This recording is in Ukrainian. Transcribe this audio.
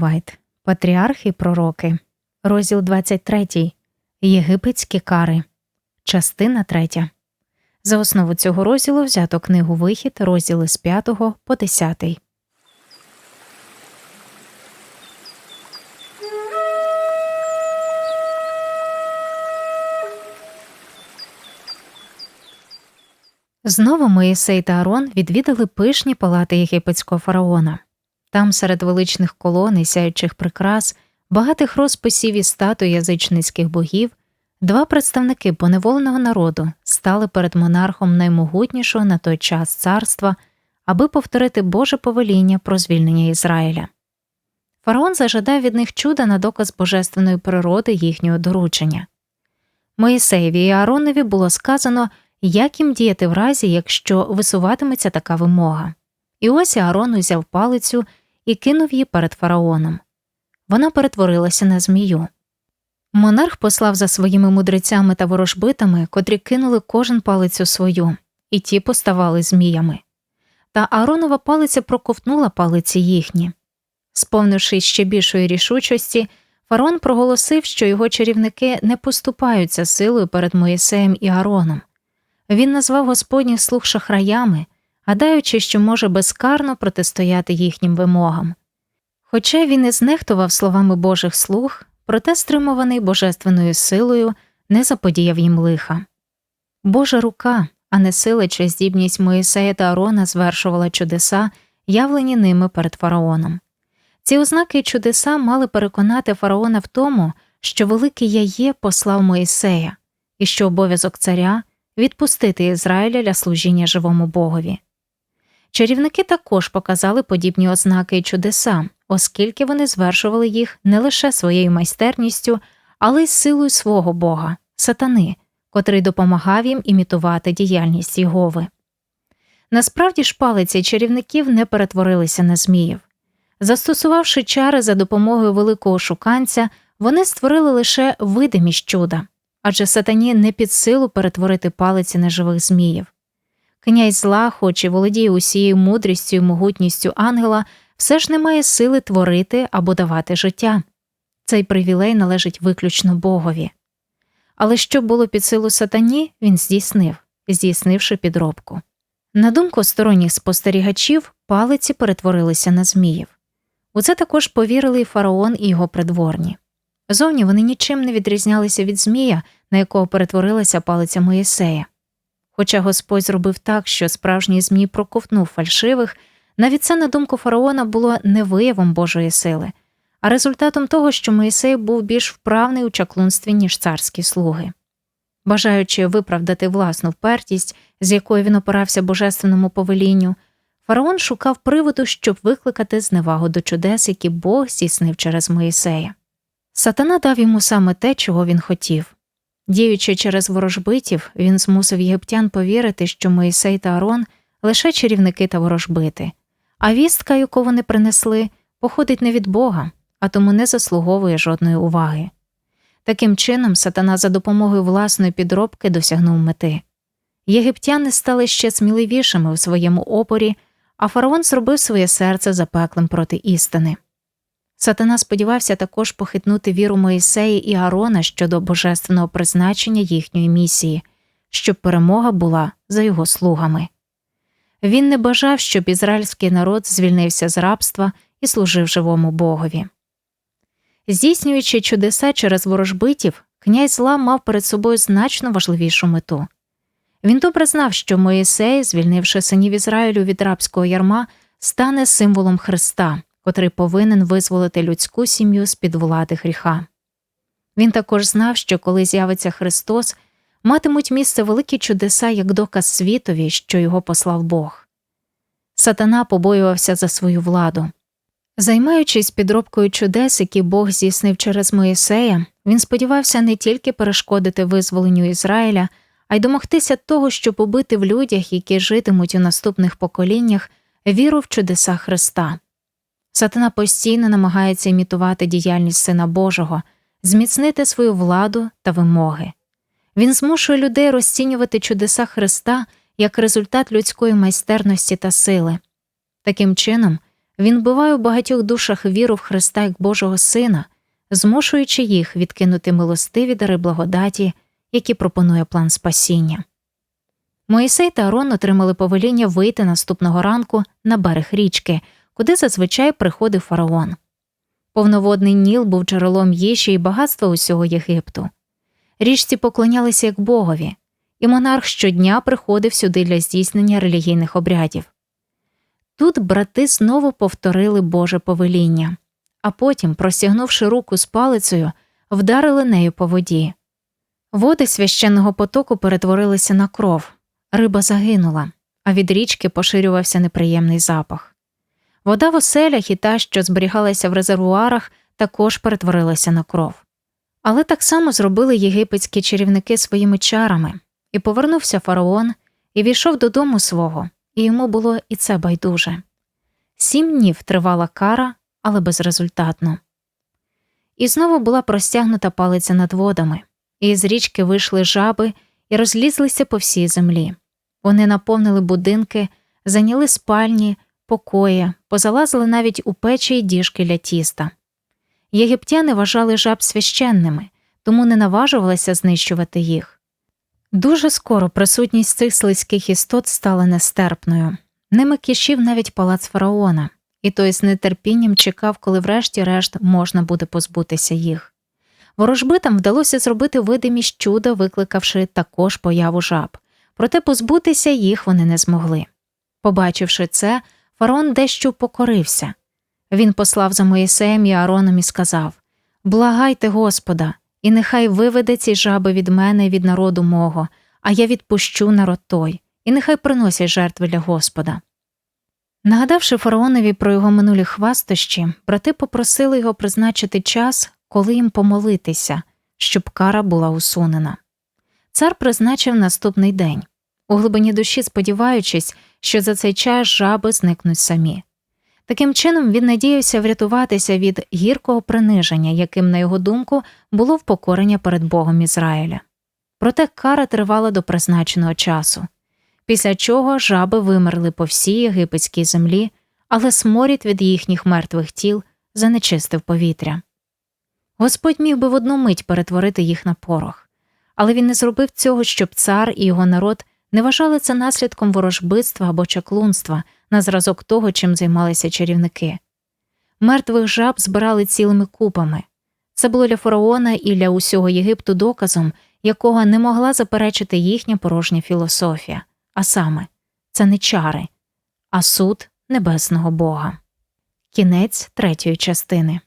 Вайт, Патріархи і Пророки, розділ 23, Єгипетські кари, частина 3. За основу цього розділу взято книгу Вихід, розділи з 5 по 10. Знову Моїсей та Арон відвідали пишні палати єгипетського фараона. Там, серед величних колон і сяючих прикрас, багатих розписів і статуй язичницьких богів, два представники поневоленого народу стали перед монархом наймогутнішого на той час царства, аби повторити Боже повеління про звільнення Ізраїля. Фараон зажадав від них чуда на доказ божественної природи їхнього доручення. Моїсеєві і Ааронові було сказано, як їм діяти в разі, якщо висуватиметься така вимога. І ось Аарон узяв палицю і кинув її перед фараоном. Вона перетворилася на змію. Монарх послав за своїми мудрецями та ворожбитами, котрі кинули кожен палицю свою, і ті поставали зміями. Та Ааронова палиця проковтнула палиці їхні. Сповнивши ще більшої рішучості, фараон проголосив, що його чарівники не поступаються силою перед Моїсеєм і Аароном. Він назвав господніх слуг шахраями, гадаючи, що може безкарно протистояти їхнім вимогам. Хоча він і знехтував словами Божих слуг, проте стримуваний божественною силою не заподіяв їм лиха. Божа рука, а не сила чи здібність Моїсея та Арона звершувала чудеса, явлені ними перед фараоном. Ці ознаки і чудеса мали переконати фараона в тому, що великий Яє послав Моїсея, і що обов'язок царя відпустити Ізраїля для служіння живому Богові. Чарівники також показали подібні ознаки і чудеса, оскільки вони звершували їх не лише своєю майстерністю, але й силою свого Бога, сатани, котрий допомагав їм імітувати діяльність Єгови. Насправді ж палиці чарівників не перетворилися на зміїв. Застосувавши чари за допомогою великого шуканця, вони створили лише видимість чуда, адже сатані не під силу перетворити палиці на живих зміїв. Князь зла, хоч і володіє усією мудрістю і могутністю ангела, все ж не має сили творити або давати життя. Цей привілей належить виключно Богові. Але що було під силу сатані, він здійснив, здійснивши підробку. На думку сторонніх спостерігачів, палиці перетворилися на зміїв. У це також повірили і фараон і його придворні. Зовні вони нічим не відрізнялися від Змія, на якого перетворилася палиця Моїсея. Хоча Господь зробив так, що справжній Змій проковтнув фальшивих, навіть це, на думку фараона, було не виявом Божої сили, а результатом того, що Моїсей був більш вправний у чаклунстві, ніж царські слуги. Бажаючи виправдати власну впертість, з якою він опирався божественному повелінню, фараон шукав приводу, щоб викликати зневагу до чудес, які Бог здійснив через Моїсея. Сатана дав йому саме те, чого він хотів. Діючи через ворожбитів, він змусив єгиптян повірити, що Моїсей та Арон лише чарівники та ворожбити, а вістка, яку вони принесли, походить не від Бога, а тому не заслуговує жодної уваги. Таким чином, сатана за допомогою власної підробки досягнув мети. Єгиптяни стали ще сміливішими у своєму опорі, а фараон зробив своє серце запеклим проти істини. Сатана сподівався також похитнути віру Моїсеї і Аарона щодо божественного призначення їхньої місії, щоб перемога була за його слугами. Він не бажав, щоб ізраїльський народ звільнився з рабства і служив живому Богові. Здійснюючи чудеса через ворожбитів, князь зла мав перед собою значно важливішу мету. Він добре знав, що Моїсей, звільнивши синів Ізраїлю від рабського ярма, стане символом Христа котрий повинен визволити людську сім'ю з під влади гріха. Він також знав, що коли з'явиться Христос, матимуть місце великі чудеса як доказ світові, що його послав Бог. Сатана побоювався за свою владу. Займаючись підробкою чудес, які Бог здійснив через Моїсея, він сподівався не тільки перешкодити визволенню Ізраїля, а й домогтися того, щоб убити в людях, які житимуть у наступних поколіннях, віру в чудеса Христа. Сатана постійно намагається імітувати діяльність Сина Божого, зміцнити свою владу та вимоги. Він змушує людей розцінювати чудеса Христа як результат людської майстерності та сили. Таким чином, він биває у багатьох душах віру в Христа як Божого Сина, змушуючи їх відкинути милостиві дари благодаті, які пропонує план спасіння. Моїсей та Арон отримали повеління вийти наступного ранку на берег річки, куди зазвичай приходив фараон. Повноводний Ніл був джерелом їжі і багатства усього Єгипту. Річці поклонялися як богові, і монарх щодня приходив сюди для здійснення релігійних обрядів. Тут брати знову повторили Боже повеління, а потім, простягнувши руку з палицею, вдарили нею по воді. Води священного потоку перетворилися на кров, риба загинула, а від річки поширювався неприємний запах. Вода в оселях і та, що зберігалася в резервуарах, також перетворилася на кров. Але так само зробили єгипетські чарівники своїми чарами, і повернувся фараон і війшов додому свого, і йому було і це байдуже. Сім днів тривала кара, але безрезультатно. І знову була простягнута палиця над водами, і з річки вийшли жаби і розлізлися по всій землі. Вони наповнили будинки, зайняли спальні, покої, позалазили навіть у печі й діжки для тіста. Єгиптяни вважали жаб священними, тому не наважувалися знищувати їх. Дуже скоро присутність цих слизьких істот стала нестерпною. Ними кишів навіть палац фараона, і той з нетерпінням чекав, коли врешті-решт можна буде позбутися їх. Ворожбитам вдалося зробити видимість чуда, викликавши також появу жаб, проте позбутися їх вони не змогли. Побачивши це, фараон дещо покорився. Він послав за Моїсеєм і Аароном і сказав Благайте Господа, і нехай виведе ці жаби від мене і від народу мого, а я відпущу народ той, і нехай приносять жертви для Господа. Нагадавши фараонові про його минулі хвастощі, брати попросили його призначити час, коли їм помолитися, щоб кара була усунена. Цар призначив наступний день, у глибині душі сподіваючись, що за цей час жаби зникнуть самі. Таким чином він надіявся врятуватися від гіркого приниження, яким, на його думку, було впокорення перед Богом Ізраїля. Проте кара тривала до призначеного часу, після чого жаби вимерли по всій єгипетській землі, але сморід від їхніх мертвих тіл занечистив повітря. Господь міг би в одну мить перетворити їх на порох, але він не зробив цього, щоб цар і його народ не вважали це наслідком ворожбитства або чаклунства на зразок того, чим займалися чарівники. Мертвих жаб збирали цілими купами. Це було для фараона і для усього Єгипту доказом, якого не могла заперечити їхня порожня філософія, а саме це не чари, а суд небесного Бога. Кінець третьої частини.